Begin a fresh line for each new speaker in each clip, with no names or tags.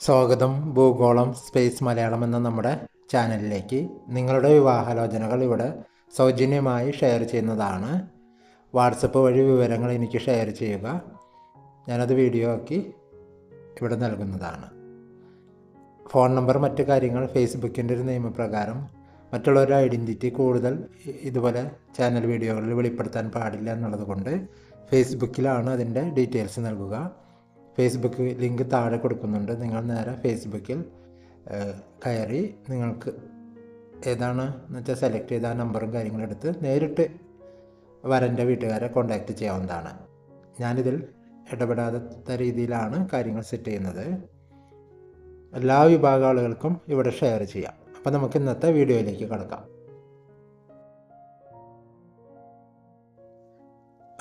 സ്വാഗതം. ഭൂഗോളം സ്പേസ് മലയാളം എന്ന നമ്മുടെ ചാനലിലേക്ക് നിങ്ങളുടെ വിവാഹാലോചനകൾ ഇവിടെ സൗജന്യമായി ഷെയർ ചെയ്യുന്നതാണ്. വാട്സപ്പ് വഴി വിവരങ്ങൾ എനിക്ക് ഷെയർ ചെയ്യുക. ഞാനത് വീഡിയോ ആക്കി ഇവിടെ നൽകുന്നതാണ്. ഫോൺ നമ്പർ മറ്റു കാര്യങ്ങൾ ഫേസ്ബുക്കിന്റെ ഒരു നിയമപ്രകാരം മറ്റുള്ളവരുടെ ഐഡന്റിറ്റി കൂടുതൽ ഇതുപോലെ ചാനൽ വീഡിയോകളിൽ വെളിപ്പെടുത്താൻ പാടില്ല എന്നുള്ളത് കൊണ്ട് ഫേസ്ബുക്കിലാണ് അതിന്റെ ഡീറ്റെയിൽസ് നൽകുക. ഫേസ്ബുക്ക് ലിങ്ക് താഴെ കൊടുക്കുന്നുണ്ട്. നിങ്ങൾ നേരെ ഫേസ്ബുക്കിൽ കയറി നിങ്ങൾക്ക് ഏതാണ് എന്ന് വെച്ചാൽ സെലക്ട് ചെയ്ത ആ നമ്പറും കാര്യങ്ങളും എടുത്ത് നേരിട്ട് വരന്റെ വീട്ടുകാരെ കോണ്ടാക്ട് ചെയ്യാവുന്നതാണ്. ഞാനിതിൽ ഇടപെടാത്ത രീതിയിലാണ് കാര്യങ്ങൾ സെറ്റ് ചെയ്യുന്നത്. എല്ലാ വിഭാഗ ആളുകൾക്കും ഇവിടെ ഷെയർ ചെയ്യാം. അപ്പോൾ നമുക്ക് ഇന്നത്തെ വീഡിയോയിലേക്ക് കടക്കാം.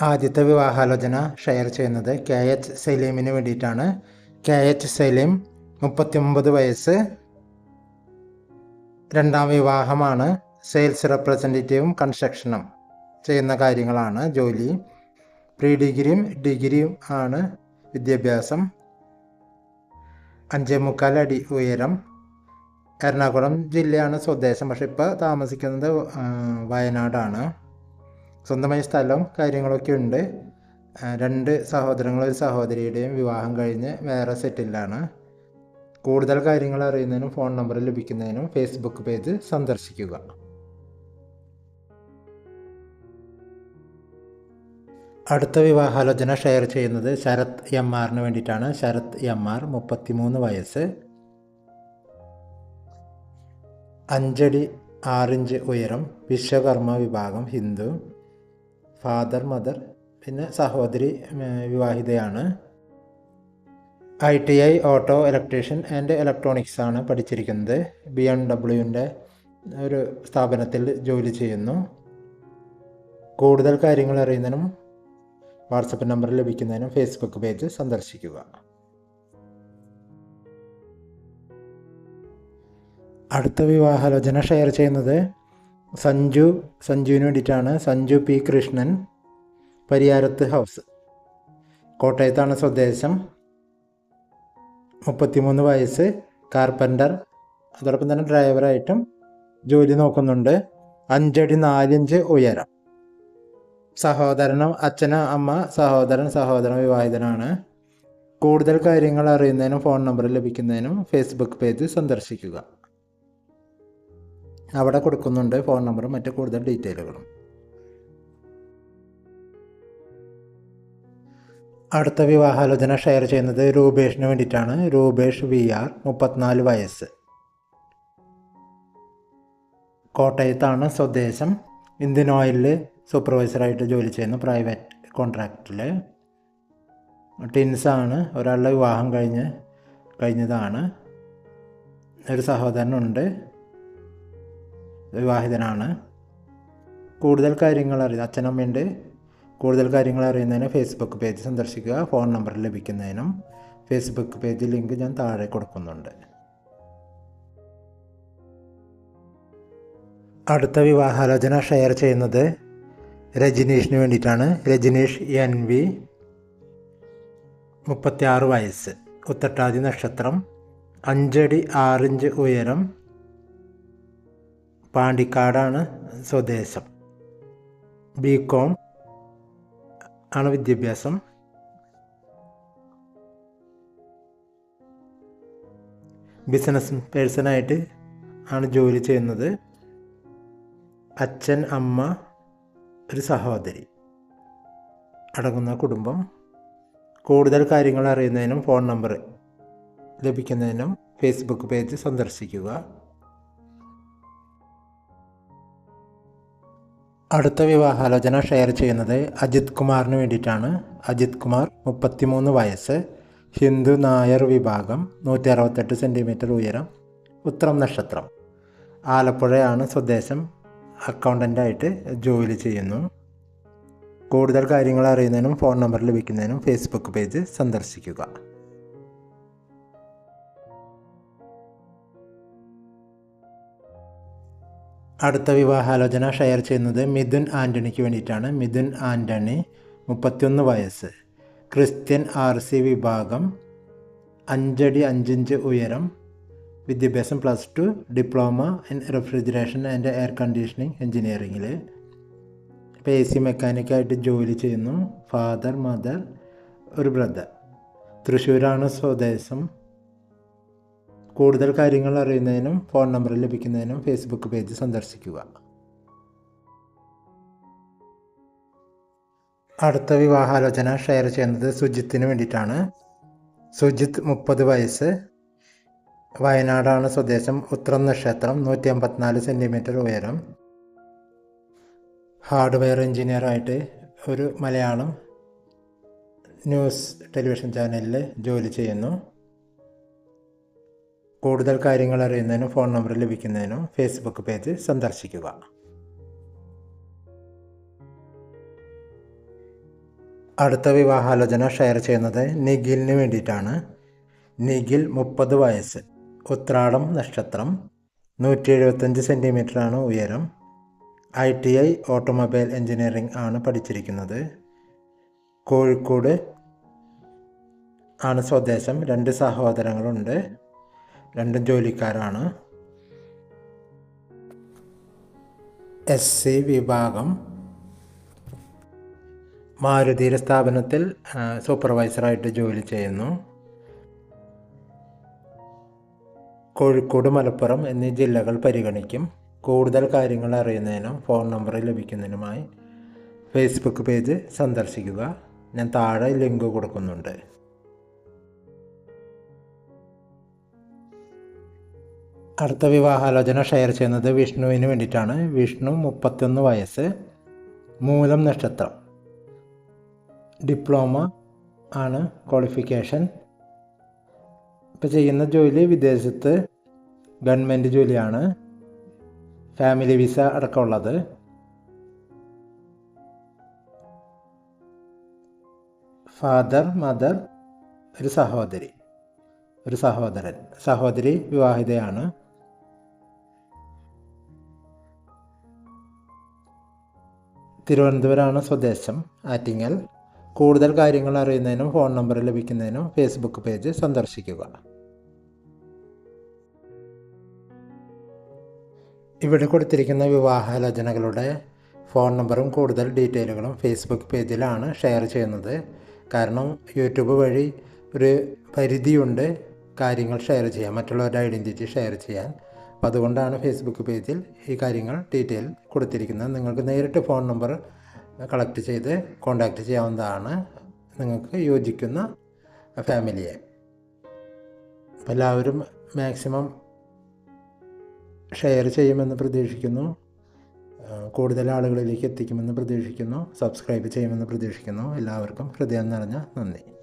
ആദ്യത്തെ വിവാഹാലോചന ഷെയർ ചെയ്യുന്നത് കെ എച്ച് സലീമിന് വേണ്ടിയിട്ടാണ്. കെ എച്ച് സലീം മുപ്പത്തിയൊമ്പത് വയസ്സ് രണ്ടാം വിവാഹമാണ്. സെയിൽസ് റെപ്രസെന്റേറ്റീവും കൺസ്ട്രക്ഷനും ചെയ്യുന്ന കാര്യങ്ങളാണ് ജോലി. പ്രീ ഡിഗ്രിയും ഡിഗ്രിയും ആണ് വിദ്യാഭ്യാസം. അഞ്ചേ മുക്കാൽ അടി ഉയരം. എറണാകുളം ജില്ലയാണ് സ്വദേശം. പക്ഷെ ഇപ്പോൾ താമസിക്കുന്നത് വയനാടാണ്. സ്വന്തമായി സ്ഥലവും കാര്യങ്ങളൊക്കെ ഉണ്ട്. രണ്ട് സഹോദരങ്ങളും ഒരു സഹോദരിയുടെയും വിവാഹം കഴിഞ്ഞ് വേറെ സെറ്റിലാണ്. കൂടുതൽ കാര്യങ്ങൾ അറിയുന്നതിനും ഫോൺ നമ്പർ ലഭിക്കുന്നതിനും ഫേസ്ബുക്ക് പേജ് സന്ദർശിക്കുക. അടുത്ത വിവാഹാലോചന ഷെയർ ചെയ്യുന്നത് ശരത് എം ആറിന് വേണ്ടിയിട്ടാണ്. ശരത് എം ആർ മുപ്പത്തിമൂന്ന് വയസ്സ്. അഞ്ചടി ആറിഞ്ച് ഉയരം വിശ്വകർമ്മ വിഭാഗം ഹിന്ദു. ഫാദർ മദർ പിന്നെ സഹോദരി വിവാഹിതയാണ്. I T I auto electrician and electronics ആണ് പഠിച്ചിരിക്കുന്നത്. ബി എം ഡബ്ല്യുവിന്റെ ഒരു സ്ഥാപനത്തിൽ ജോലി ചെയ്യുന്നു. കൂടുതൽ കാര്യങ്ങൾ അറിയുന്നതിനും വാട്സപ്പ് നമ്പർ ലഭിക്കുന്നതിനും ഫേസ്ബുക്ക് പേജ് സന്ദർശിക്കുക. അടുത്ത വിവാഹാലോചന ഷെയർ ചെയ്യുന്നത് സഞ്ജു സഞ്ജുവിന് വേണ്ടിയിട്ടാണ് സഞ്ജു പി. കൃഷ്ണൻ പരിയാരത്ത് ഹൗസ്. കോട്ടയത്താണ് സ്വദേശം. മുപ്പത്തിമൂന്ന് വയസ്സ് കാർപ്പന്റർ. അതോടൊപ്പം തന്നെ ഡ്രൈവറായിട്ടും ജോലി നോക്കുന്നുണ്ട്. അഞ്ചടി നാലിഞ്ച് ഉയരം. സഹോദരനും അച്ഛനും അമ്മ സഹോദരൻ സഹോദരൻ വിവാഹിതനാണ്. കൂടുതൽ കാര്യങ്ങൾ അറിയുന്നതിനും ഫോൺ നമ്പർ ലഭിക്കുന്നതിനും ഫേസ്ബുക്ക് പേജ് സന്ദർശിക്കുക. അവിടെ കൊടുക്കുന്നുണ്ട് ഫോൺ നമ്പറും മറ്റു കൂടുതൽ ഡീറ്റെയിലുകളും. അടുത്ത വിവാഹാലോചന ഷെയർ ചെയ്യുന്നത് രൂപേഷിന് വേണ്ടിയിട്ടാണ്. രൂപേഷ് വി ആർ മുപ്പത്തിനാല് വയസ്സ്. കോട്ടയത്താണ് സ്വദേശം. ഇന്ത്യൻ ഓയിലിൽ സൂപ്പർവൈസറായിട്ട് ജോലി ചെയ്യുന്നു പ്രൈവറ്റ് കോൺട്രാക്റ്റിൽ ടിൻസാണ് ഒരാളുടെ വിവാഹം കഴിഞ്ഞ് കഴിഞ്ഞതാണ്. ഒരു സഹോദരനുണ്ട്. വിവാഹിതനാണ്. കൂടുതൽ കാര്യങ്ങൾ അറിയുന്നത് അച്ഛനമ്മയുണ്ട്. കൂടുതൽ കാര്യങ്ങൾ അറിയുന്നതിന് ഫേസ്ബുക്ക് പേജ് സന്ദർശിക്കുക. ഫോൺ നമ്പർ ലഭിക്കുന്നതിനും ഫേസ്ബുക്ക് പേജ് ലിങ്ക് ഞാൻ താഴെ കൊടുക്കുന്നുണ്ട്. അടുത്ത വിവാഹാലോചന ഷെയർ ചെയ്യുന്നത് രജനീഷിന് വേണ്ടിയിട്ടാണ്. രജനീഷ് എൻ വി മുപ്പത്തിയാറ് വയസ്സ്. ഉത്തട്ടാതി നക്ഷത്രം. അഞ്ചടി ആറിഞ്ച് ഉയരം. പാണ്ടിക്കാടാണ് സ്വദേശം. ബി കോം ആണ് വിദ്യാഭ്യാസം. ബിസിനസ് പേഴ്സണായിട്ട് ആണ് ജോലി ചെയ്യുന്നത്. അച്ഛൻ അമ്മ ഒരു സഹോദരി അടങ്ങുന്ന കുടുംബം. കൂടുതൽ കാര്യങ്ങൾ അറിയുന്നതിനും ഫോൺ നമ്പർ ലഭിക്കുന്നതിനും ഫേസ്ബുക്ക് പേജ് സന്ദർശിക്കുക. അടുത്ത വിവാഹാലോചന ഷെയർ ചെയ്യുന്നത് അജിത് കുമാറിന് വേണ്ടിയിട്ടാണ്. അജിത് കുമാർ മുപ്പത്തിമൂന്ന് വയസ്സ് ഹിന്ദു നായർ വിഭാഗം നൂറ്റി അറുപത്തെട്ട് സെന്റിമീറ്റർ ഉയരം ഉത്രം നക്ഷത്രം. ആലപ്പുഴയാണ് സ്വദേശം. അക്കൗണ്ടന്റായിട്ട് ജോലി ചെയ്യുന്നു. കൂടുതൽ കാര്യങ്ങൾ അറിയുന്നതിനും ഫോൺ നമ്പർ ലഭിക്കുന്നതിനും ഫേസ്ബുക്ക് പേജ് സന്ദർശിക്കുക. അടുത്ത വിവാഹാലോചന ഷെയർ ചെയ്യുന്നത് മിഥുൻ ആന്റണിക്ക് വേണ്ടിയിട്ടാണ്. മിഥുൻ ആന്റണി മുപ്പത്തിയൊന്ന് വയസ്സ്. ക്രിസ്ത്യൻ ആർ സി വിഭാഗം അഞ്ചടി അഞ്ചിഞ്ച് ഉയരം. വിദ്യാഭ്യാസം plus two diploma in refrigeration and air conditioning എഞ്ചിനീയറിങ്ങിൽ ഇപ്പോൾ എ സി മെക്കാനിക്കായിട്ട് ജോലി ചെയ്യുന്നു. ഫാദർ മദർ ഒരു ബ്രദർ. തൃശ്ശൂരാണ് സ്വദേശം. കൂടുതൽ കാര്യങ്ങൾ അറിയുന്നതിനും ഫോൺ നമ്പർ ലഭിക്കുന്നതിനും ഫേസ്ബുക്ക് പേജ് സന്ദർശിക്കുക. അടുത്ത വിവാഹാലോചന ഷെയർ ചെയ്യുന്നത് സുജിത്തിന് വേണ്ടിയിട്ടാണ്. സുജിത്ത് മുപ്പത് വയസ്സ്. വയനാടാണ് സ്വദേശം. ഉത്രം നക്ഷത്രം നൂറ്റി അമ്പത്തിനാല് സെന്റിമീറ്റർ ഉയരം. ഹാർഡ്വെയർ എഞ്ചിനീയറായിട്ട് ഒരു മലയാളം ന്യൂസ് ടെലിവിഷൻ ചാനലിൽ ജോലി ചെയ്യുന്നു. കൂടുതൽ കാര്യങ്ങൾ അറിയുന്നതിനും ഫോൺ നമ്പർ ലഭിക്കുന്നതിനും ഫേസ്ബുക്ക് പേജ് സന്ദർശിക്കുക. അടുത്ത വിവാഹാലോചന ഷെയർ ചെയ്യുന്നത് നിഖിലിന് വേണ്ടിയിട്ടാണ്. നിഖിൽ മുപ്പത് വയസ്സ് ഉത്രാടം നക്ഷത്രം നൂറ്റി എഴുപത്തഞ്ച് സെന്റിമീറ്ററാണ് ഉയരം I T I automobile engineering ആണ് പഠിച്ചിരിക്കുന്നത്. കോഴിക്കോട് ആണ് സ്വദേശം രണ്ട് സഹോദരങ്ങളുണ്ട്. രണ്ടും ജോലിക്കാരാണ്. എസ് സി വിഭാഗം. മാരുതിയുടെ സ്ഥാപനത്തിൽ സൂപ്പർവൈസറായിട്ട് ജോലി ചെയ്യുന്നു. കോഴിക്കോട് മലപ്പുറം എന്നീ ജില്ലകൾ പരിഗണിക്കും. കൂടുതൽ കാര്യങ്ങൾ അറിയുന്നതിനും ഫോൺ നമ്പർ ലഭിക്കുന്നതിനുമായി ഫേസ്ബുക്ക് പേജ് സന്ദർശിക്കുക. ഞാൻ താഴെ ലിങ്ക് കൊടുക്കുന്നുണ്ട്. അടുത്ത വിവാഹാലോചന ഷെയർ ചെയ്യുന്നത് വിഷ്ണുവിന് വേണ്ടിയിട്ടാണ്. വിഷ്ണു മുപ്പത്തൊന്ന് വയസ്സ് മൂലം നക്ഷത്രം. ഡിപ്ലോമ ആണ് ക്വാളിഫിക്കേഷൻ ഇപ്പോൾ ചെയ്യുന്ന ജോലി വിദേശത്ത് ഗവൺമെന്റ് ജോലിയാണ്. ഫാമിലി വിസ അടക്കമുള്ളത് ഫാദർ മദർ ഒരു സഹോദരി. ഒരു സഹോദരൻ. സഹോദരി വിവാഹിതയാണ്. തിരുവനന്തപുരമാണ് സ്വദേശം ആറ്റിങ്ങൽ. കൂടുതൽ കാര്യങ്ങൾ അറിയുന്നതിനും ഫോൺ നമ്പർ ലഭിക്കുന്നതിനും ഫേസ്ബുക്ക് പേജ് സന്ദർശിക്കുക. ഇവിടെ കൊടുത്തിരിക്കുന്ന വിവാഹാലോചനകളുടെ ഫോൺ നമ്പറും കൂടുതൽ ഡീറ്റെയിലുകളും ഫേസ്ബുക്ക് പേജിലാണ് ഷെയർ ചെയ്യുന്നത്. കാരണം യൂട്യൂബ് വഴി ഒരു പരിധിയുണ്ട് കാര്യങ്ങൾ ഷെയർ ചെയ്യാൻ മറ്റുള്ളവരുടെ ഐഡന്റിറ്റി ഷെയർ ചെയ്യാൻ. അപ്പോൾ അതുകൊണ്ടാണ് ഫേസ്ബുക്ക് പേജിൽ ഈ കാര്യങ്ങൾ ഡീറ്റെയിൽ കൊടുത്തിരിക്കുന്നത്. നിങ്ങൾക്ക് നേരിട്ട് ഫോൺ നമ്പർ കളക്ട് ചെയ്ത് കോണ്ടാക്റ്റ് ചെയ്യാവുന്നതാണ് നിങ്ങൾക്ക് യോജിക്കുന്ന ഫാമിലിയെ എല്ലാവരും മാക്സിമം ഷെയർ ചെയ്യുമെന്ന് പ്രതീക്ഷിക്കുന്നു. കൂടുതൽ ആളുകളിലേക്ക് എത്തിക്കുമെന്ന് പ്രതീക്ഷിക്കുന്നു. സബ്സ്ക്രൈബ് ചെയ്യുമെന്ന് പ്രതീക്ഷിക്കുന്നു. എല്ലാവർക്കും ഹൃദയം നിറഞ്ഞ നന്ദി.